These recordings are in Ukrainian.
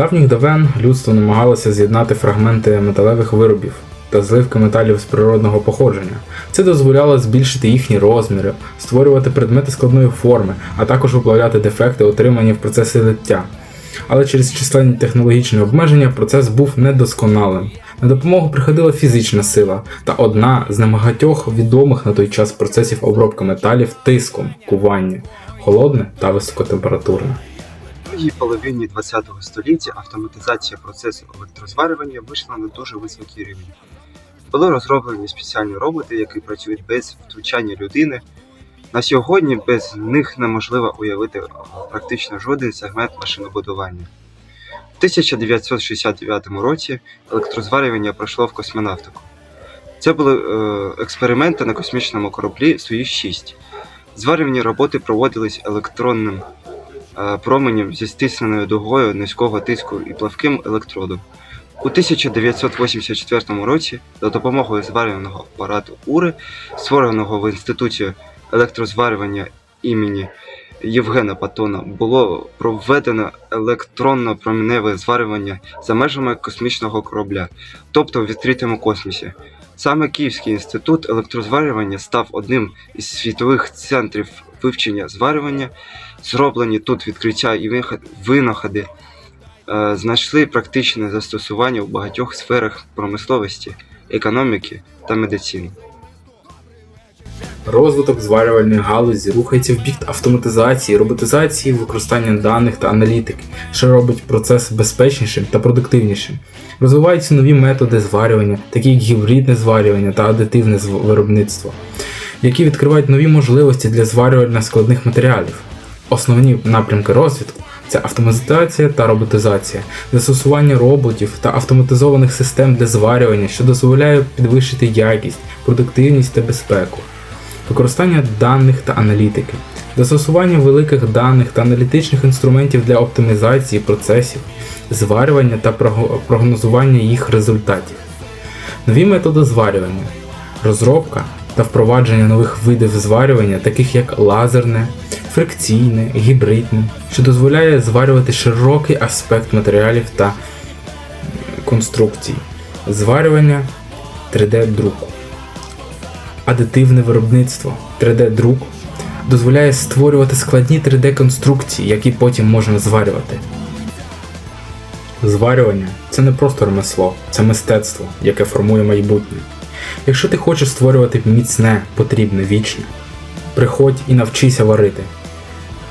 давніх давен людство намагалося з'єднати фрагменти металевих виробів та зливки металів з природного походження. Це дозволяло збільшити їхні розміри, створювати предмети складної форми, а також виправляти дефекти, отримані в процесі лиття. Але через численні технологічні обмеження процес був недосконалим. На допомогу приходила фізична сила та одна з небагатьох відомих на той час процесів обробки металів тиском, кування, холодне та високотемпературне. У другій половині ХХ століття автоматизація процесу електрозварювання вийшла на дуже високий рівень. Були розроблені спеціальні роботи, які працюють без втручання людини. На сьогодні без них неможливо уявити практично жоден сегмент машинобудування. В 1969 році електрозварювання пройшло в космонавтику. Це були е, експерименти на космічному кораблі Союз-6. Зварювальні роботи проводились електронним е, променем зі стисненою дугою низького тиску і плавким електродом. У 1984 році за допомогою зварювального апарату УРИ, створеного в Інституті електрозварювання імені Євгена Патона, було проведено електронно-променеве зварювання за межами космічного корабля, тобто в відкритому космосі. Саме Київський інститут електрозварювання став одним із світових центрів вивчення зварювання. Зроблені тут відкриття і винаходи е, знайшли практичне застосування в багатьох сферах промисловості, економіки та медицини. Розвиток зварювальної галузі рухається в бік автоматизації, роботизації, використання даних та аналітики, що робить процес безпечнішим та продуктивнішим. Розвиваються нові методи зварювання, такі як гібридне зварювання та адитивне виробництво, які відкривають нові можливості для зварювання складних матеріалів. Основні напрямки розвитку це автоматизація та роботизація, застосування роботів та автоматизованих систем для зварювання, що дозволяє підвищити якість, продуктивність та безпеку. Використання даних та аналітики, застосування великих даних та аналітичних інструментів для оптимізації процесів, зварювання та прогнозування їх результатів, нові методи зварювання, розробка та впровадження нових видів зварювання, таких як лазерне, фрикційне, гібридне, що дозволяє зварювати широкий аспект матеріалів та конструкцій, зварювання 3D-друку. Адитивне виробництво 3D-друк дозволяє створювати складні 3D-конструкції, які потім можна зварювати. Зварювання це не просто ремесло, це мистецтво, яке формує майбутнє. Якщо ти хочеш створювати міцне, потрібне, вічне, приходь і навчися варити.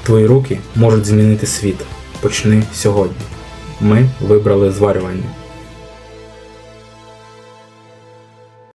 Твої руки можуть змінити світ. Почни сьогодні. Ми вибрали зварювання.